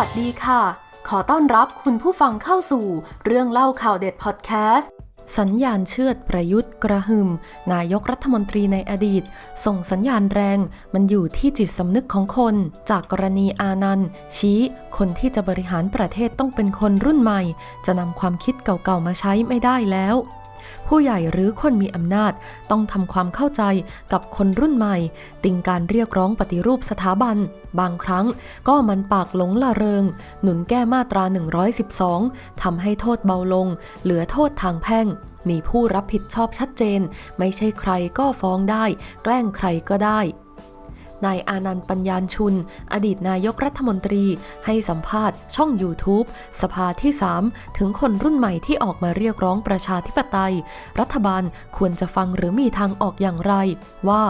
วัสดีค่ะ ขอต้อนรับคุณผู้ฟังเข้าสู่เรื่องเล่าข่าวเด็ดพอดแคสต์ สัญญาณเชือดประยุทธ์กระหึ่ม นายกรัฐมนตรีในอดีต ส่งสัญญาณแรง มันอยู่ที่จิตสำนึกของคน จากกรณีอานันต์ชี้ คนที่จะบริหารประเทศต้องเป็นคนรุ่นใหม่ จะนำความคิดเก่าๆมาใช้ไม่ได้แล้ว ผู้ใหญ่หรือคนมีอำนาจต้องทำความเข้าใจกับคนรุ่นใหม่ ติงการเรียกร้องปฏิรูปสถาบัน บางครั้งก็มันปากหลงละเริง หนุนแก้มาตรา 112 ทำให้โทษเบาลง เหลือโทษทางแพ่งมีผู้รับผิดชอบชัดเจน ไม่ใช่ใครก็ฟ้องได้ แกล้งใครก็ได้ นายอานันต์ปัญญาชุน อดีตนายกรัฐมนตรี ให้สัมภาษณ์ช่อง YouTube สภาที่ 3 ถึงคนรุ่นใหม่ที่ออกมาเรียกร้องประชาธิปไตย รัฐบาลควรจะฟังหรือมีทางออกอย่างไร ว่า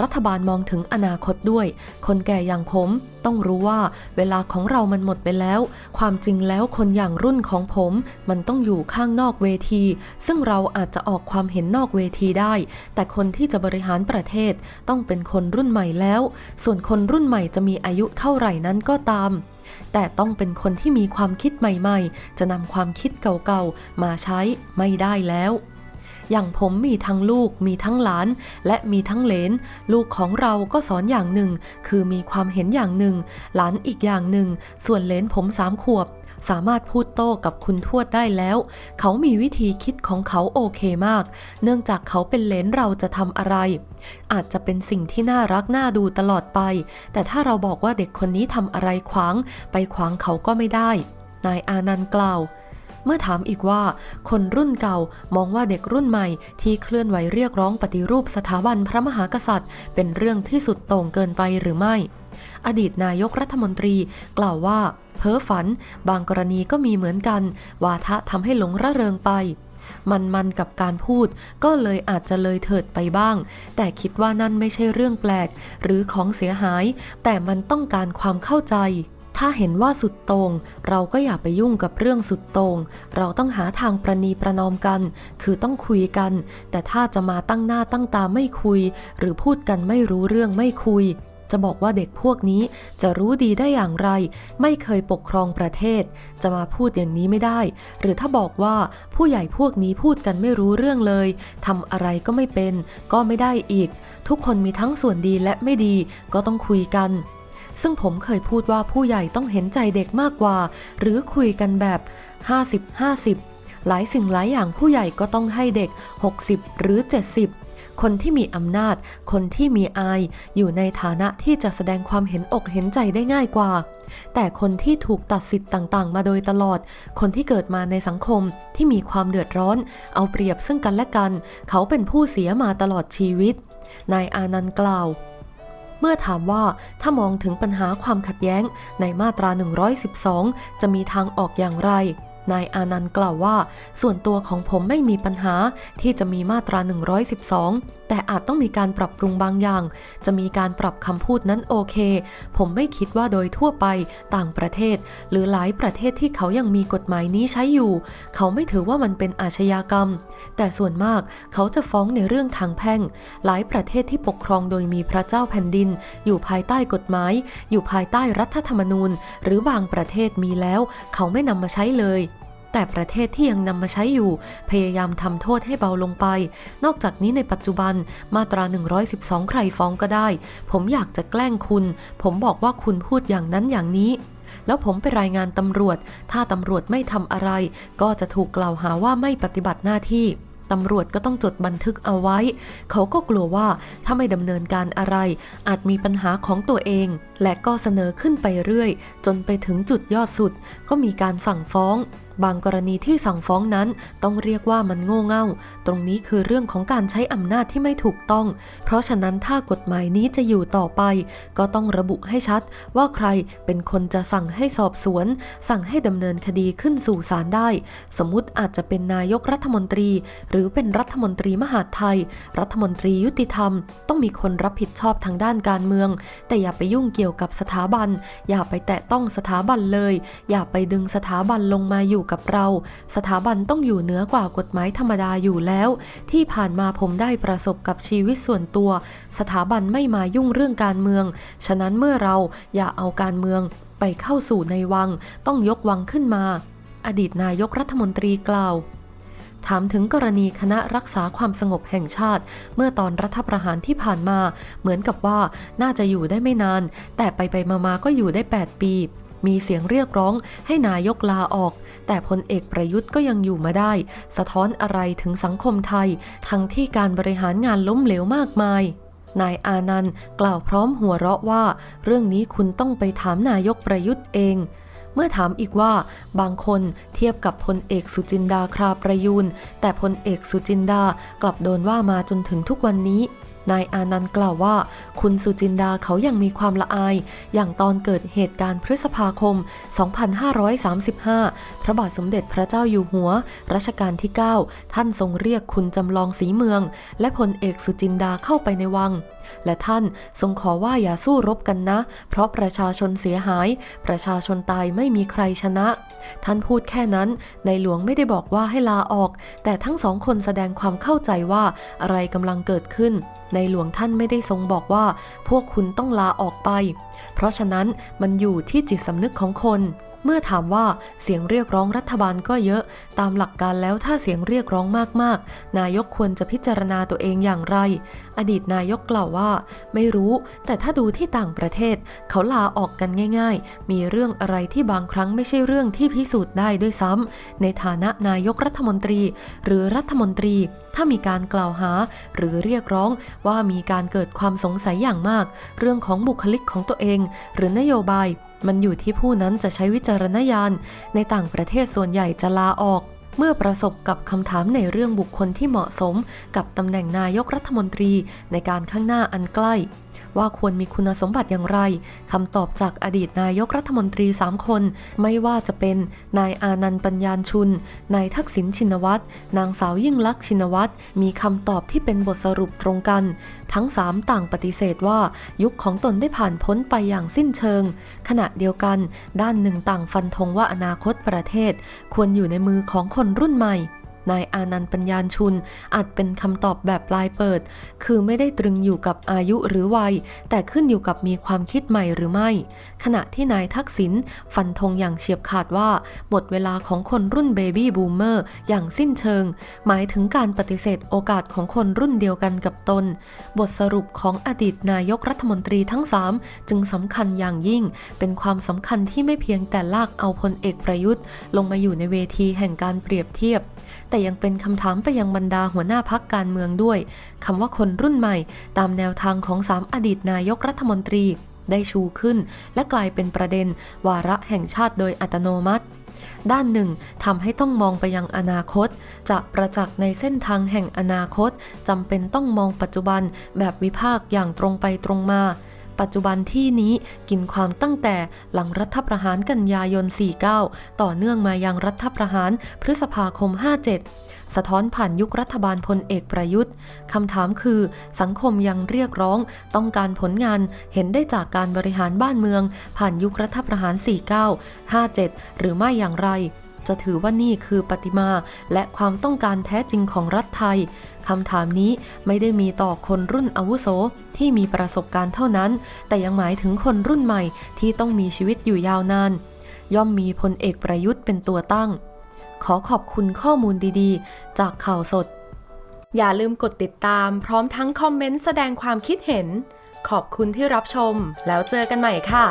รัฐบาลมองถึงอนาคตด้วย คนแก่อย่างผม ต้องรู้ว่า เวลาของเรามันหมดไปแล้ว ความจริงแล้วคนอย่างรุ่นของผม มันต้องอยู่ข้างนอกเวที ซึ่งเราอาจจะออกความเห็นนอกเวทีได้ แต่คนที่จะบริหารประเทศต้องเป็นคนรุ่นใหม่แล้ว ส่วนคนรุ่นใหม่จะมีอายุเท่าไหร่นั้นก็ตามแต่ต้องเป็นคนที่มีความคิดใหม่ ๆ จะนำความคิดเก่าๆ มาใช้ไม่ได้แล้ว อย่างผมมีทั้งลูกมีทั้งหลาน และมีทั้งเลน ลูกของเราก็สอนอย่างหนึ่ง คือมีความเห็นอย่างหนึ่ง หลานอีกอย่างหนึ่ง ส่วนเลนผมสามขวบสามารถพูดโต้กับคุณทวดได้แล้ว เขามีวิธีคิดของเขาโอเคมาก เนื่องจากเขาเป็นเลนเราจะทำอะไร อาจจะเป็นสิ่งที่น่ารักน่าดูตลอดไป แต่ถ้าเราบอกว่าเด็กคนนี้ทำอะไรขวาง ไปขวางเขาก็ไม่ได้ นายอานันต์กล่าว เมื่อถามอีกว่า คนรุ่นเก่ามองว่าเด็กรุ่นใหม่ที่เคลื่อนไหวเรียกร้องปฏิรูปสถาบันพระมหากษัตริย์ เป็นเรื่องที่สุดโต่งเกินไปหรือไม่ อดีตนายกรัฐมนตรีกล่าวว่า เพ้อฝัน บางกรณีก็มีเหมือนกัน วาทะทำให้หลงระเริงไปมันมันกับการพูดก็เลยอาจจะเลยเถิดไปบ้าง แต่คิดว่านั่นไม่ใช่เรื่องแปลก หรือของเสียหาย แต่มันต้องการความเข้าใจ ถ้าเห็นว่าสุดโตง่งเราก็อย่าไปยุ่งกับเรื่องสุดโตง่งเราต้องหาทางประนีประนอมกัน คือต้องคุยกัน แต่ถ้าจะมาตั้งหน้าตั้งตาไม่คุย หรือพูดกันไม่รู้เรื่องไม่คุย จะบอกว่าเด็กพวกนี้จะรู้ดีได้อย่างไร ไม่เคยปกครองประเทศ จะมาพูดอย่างนี้ไม่ได้ หรือถ้าบอกว่าผู้ใหญ่พวกนี้พูดกันไม่รู้เรื่องเลยทำอะไรก็ไม่เป็น ก็ไม่ได้อีก ทุกคนมีทั้งส่วนดีและไม่ดีก็ต้องคุยกัน ซึ่งผมเคยพูดว่าผู้ใหญ่ต้องเห็นใจเด็กมากกว่า หรือคุยกันแบบ 50-50 หลายสิ่งหลายอย่างผู้ใหญ่ก็ต้องให้เด็ก 60 หรือ 70คนที่มีอำนาจ คนที่มีอาย อยู่ในฐานะที่จะแสดงความเห็นอกเห็นใจได้ง่ายกว่า แต่คนที่ถูกตัดสิทธิ์ต่างๆ มาโดยตลอด คนที่เกิดมาในสังคมที่มีความเดือดร้อน เอาเปรียบซึ่งกันและกัน เขาเป็นผู้เสียมาตลอดชีวิต นายอานันต์กล่าว เมื่อถามว่าถ้ามองถึงปัญหาความขัดแย้งในมาตรา 112 จะมีทางออกอย่างไร นายอานันต์กล่าวว่า ส่วนตัวของผมไม่มีปัญหาที่จะมีมาตรา 112 แต่อาจต้องมีการปรับปรุงบางอย่าง จะมีการปรับคำพูดนั้นโอเค ผมไม่คิดว่าโดยทั่วไปต่างประเทศ หรือหลายประเทศที่เขายังมีกฎหมายนี้ใช้อยู่ เขาไม่ถือว่ามันเป็นอาชญากรรม แต่ส่วนมากเขาจะฟ้องในเรื่องทางแพ่ง หลายประเทศที่ปกครองโดยมีพระเจ้าแผ่นดิน อยู่ภายใต้กฎหมาย อยู่ภายใต้รัฐธรรมนูญ หรือบางประเทศมีแล้ว เขาไม่นำมาใช้เลย แต่ประเทศที่ยังนำมาใช้อยู่ พยายามทำโทษให้เบาลงไป นอกจากนี้ในปัจจุบันมาตรา 112 ใครฟ้องก็ได้ ผมอยากจะแกล้งคุณ ผมบอกว่าคุณพูดอย่างนั้นอย่างนี้แล้วผมไปรายงานตำรวจ ถ้าตำรวจไม่ทำอะไร ก็จะถูกกล่าวหาว่าไม่ปฏิบัติหน้าที่ ตำรวจก็ต้องจดบันทึกเอาไว้ เขาก็กลัวว่าถ้าไม่ดำเนินการอะไร อาจมีปัญหาของตัวเอง และก็เสนอขึ้นไปเรื่อย จนไปถึงจุดยอดสุด ก็มีการสั่งฟ้อง บางกรณีที่สั่งฟ้องนั้นต้องเรียกว่ามันโง่เง่า ตรงนี้คือเรื่องของการใช้อำนาจที่ไม่ถูกต้อง เพราะฉะนั้นถ้ากฎหมายนี้จะอยู่ต่อไป ก็ต้องระบุให้ชัด ว่าใครเป็นคนจะสั่งให้สอบสวน สั่งให้ดำเนินคดีขึ้นสู่ศาลได้ สมมติอาจจะเป็นนายกรัฐมนตรี หรือเป็นรัฐมนตรีมหาดไทย รัฐมนตรียุติธรรม ต้องมีคนรับผิดชอบทางด้านการเมือง แต่อย่าไปยุ่งเกี่ยวกับสถาบัน อย่าไปแตะต้องสถาบันเลย อย่าไปดึงสถาบันลงมาอยู่กับเรา สถาบันต้องอยู่เหนือกว่ากฎหมายธรรมดาอยู่แล้ว ที่ผ่านมาผมได้ประสบกับชีวิตส่วนตัว สถาบันไม่มายุ่งเรื่องการเมือง ฉะนั้นเมื่อเราอย่าเอาการเมืองไปเข้าสู่ในวัง ต้องยกวังขึ้นมา อดีตนายกรัฐมนตรีกล่าว ถามถึงกรณีคณะรักษาความสงบแห่งชาติ เมื่อตอนรัฐประหารที่ผ่านมา เหมือนกับว่าน่าจะอยู่ได้ไม่นาน แต่ไปไปมาๆก็อยู่ได้ 8 ปีมีเสียงเรียกร้องให้นายกลาออก แต่พลเอกประยุทธ์ก็ยังอยู่มาได้ สะท้อนอะไรถึงสังคมไทย ทั้งที่การบริหารงานล้มเหลวมากมาย นายอานันต์กล่าวพร้อมหัวเราะว่า เรื่องนี้คุณต้องไปถามนายกประยุทธ์เอง มื่อถามอีกว่าบางคนเทียบกับพลเอกสุจินดาคราประยูน แต่พลเอกสุจินดากลับโดนว่ามาจนถึงทุกวันนี้นายอานันต์กล่าวว่า คุณสุจินดาเขายังมีความละอาย อย่างตอนเกิดเหตุการณ์พฤษภาคม 2535 พระบาทสมเด็จพระเจ้าอยู่หัว รัชกาลที่ 9 ท่านทรงเรียกคุณจำลองสีเมือง และพลเอกสุจินดาเข้าไปในวัง และท่านทรงขอว่าอย่าสู้รบกันนะ เพราะประชาชนเสียหาย ประชาชนตายไม่มีใครชนะ ท่านพูดแค่นั้น ในหลวงไม่ได้บอกว่าให้ลาออก แต่ทั้งสองคนแสดงความเข้าใจว่าอะไรกำลังเกิดขึ้น ในหลวงท่านไม่ได้ทรงบอกว่า พวกคุณต้องลาออกไป เพราะฉะนั้นมันอยู่ที่จิตสำนึกของคน เมื่อถามว่าเสียงเรียกร้องรัฐบาลก็เยอะ ตามหลักการแล้วถ้าเสียงเรียกร้องมากๆ นายกควรจะพิจารณาตัวเองอย่างไร อดีตนายกกล่าวว่า ไม่รู้ แต่ถ้าดูที่ต่างประเทศ เขาลาออกกันง่าย ๆ มีเรื่องอะไรที่บางครั้งไม่ใช่เรื่องที่พิสูจน์ได้ด้วยซ้ำในฐานะนายกรัฐมนตรี หรือรัฐมนตรี ถ้ามีการกล่าวหา หรือเรียกร้องว่ามีการเกิดความสงสัยอย่างมาก เรื่องของบุคลิกของตัวเอง หรือนโยบาย มันอยู่ที่ผู้นั้นจะใช้วิจารณญาณ ในต่างประเทศส่วนใหญ่จะลาออก เมื่อประสบกับคำถามในเรื่องบุคคลที่เหมาะสม กับตำแหน่งนายกรัฐมนตรีในการข้างหน้าอันใกล้ว่าควรมีคุณสมบัติอย่างไรคำตอบจากอดีตนายกรัฐมนตรี 3 คน ไม่ว่าจะเป็นนายอานันต์ปัญญาชุน นายทักษิณชินวัตร นางสาวยิ่งลักษณ์ชินวัตร มีคำตอบที่เป็นบทสรุปตรงกัน ทั้ง 3 ต่างปฏิเสธว่า ยุคของตนได้ผ่านพ้นไปอย่างสิ้นเชิง ขณะเดียวกัน ด้านหนึ่งต่างฟันธงว่าอนาคตประเทศ ควรอยู่ในมือของคนรุ่นใหม่ นายอานันต์ปัญญาชุน อาจเป็นคำตอบแบบปลายเปิด คือไม่ได้ตรึงอยู่กับอายุหรือวัย แต่ขึ้นอยู่กับมีความคิดใหม่หรือไม่ ขณะที่นายทักษิณฟันธงอย่างเฉียบขาดว่า หมดเวลาของคนรุ่นเบบี้บูมเมอร์อย่างสิ้นเชิง หมายถึงการปฏิเสธโอกาสของคนรุ่นเดียวกันกับตน บทสรุปของอดีตนายกรัฐมนตรีทั้ง 3 จึงสำคัญอย่างยิ่ง เป็นความสำคัญที่ไม่เพียงแต่ลากเอาพลเอกประยุทธ์ ลงมาอยู่ในเวทีแห่งการเปรียบเทียบ แต่แต่ยังเป็นคำถามไปยังบรรดาหัวหน้าพักการเมืองด้วยคำว่าคนรุ่นใหม่ ตามแนวทางของสามอดีตนายกรัฐมนตรี ได้ชูขึ้น และกลายเป็นประเด็น วาระแห่งชาติโดยอัตโนมัติด้านหนึ่งทำให้ต้องมองไปยังอนาคต จะประจักษ์ในเส้นทางแห่งอนาคตจำเป็นต้องมองปัจจุบันแบบวิพากษ์อย่างตรงไปตรงมา ปัจจุบันที่นี้กินความตั้งแต่หลังรัฐประหารกันยายน 49 ต่อเนื่องมายังรัฐประหารพฤษภาคม 57สะท้อนผ่านยุครัฐบาลพลเอกประยุทธ์ คำถามคือ สังคมยังเรียกร้อง ต้องการผลงานเห็นได้จากการบริหารบ้านเมือง ผ่านยุครัฐประหาร 49 57 หรือไม่อย่างไร จะถือว่านี่คือปฏิมา และความต้องการแท้จริงของรัฐไทยคำถามนี้ไม่ได้มีต่อคนรุ่นอาวุโสที่มีประสบการณ์เท่านั้น แต่ยังหมายถึงคนรุ่นใหม่ที่ต้องมีชีวิตอยู่ยาวนาน ย่อมมีพลเอกประยุทธ์เป็นตัวตั้ง ขอขอบคุณข้อมูลดีๆ จากข่าวสด อย่าลืมกดติดตามพร้อมทั้งคอมเมนต์แสดงความคิดเห็น ขอบคุณที่รับชม แล้วเจอกันใหม่ค่ะ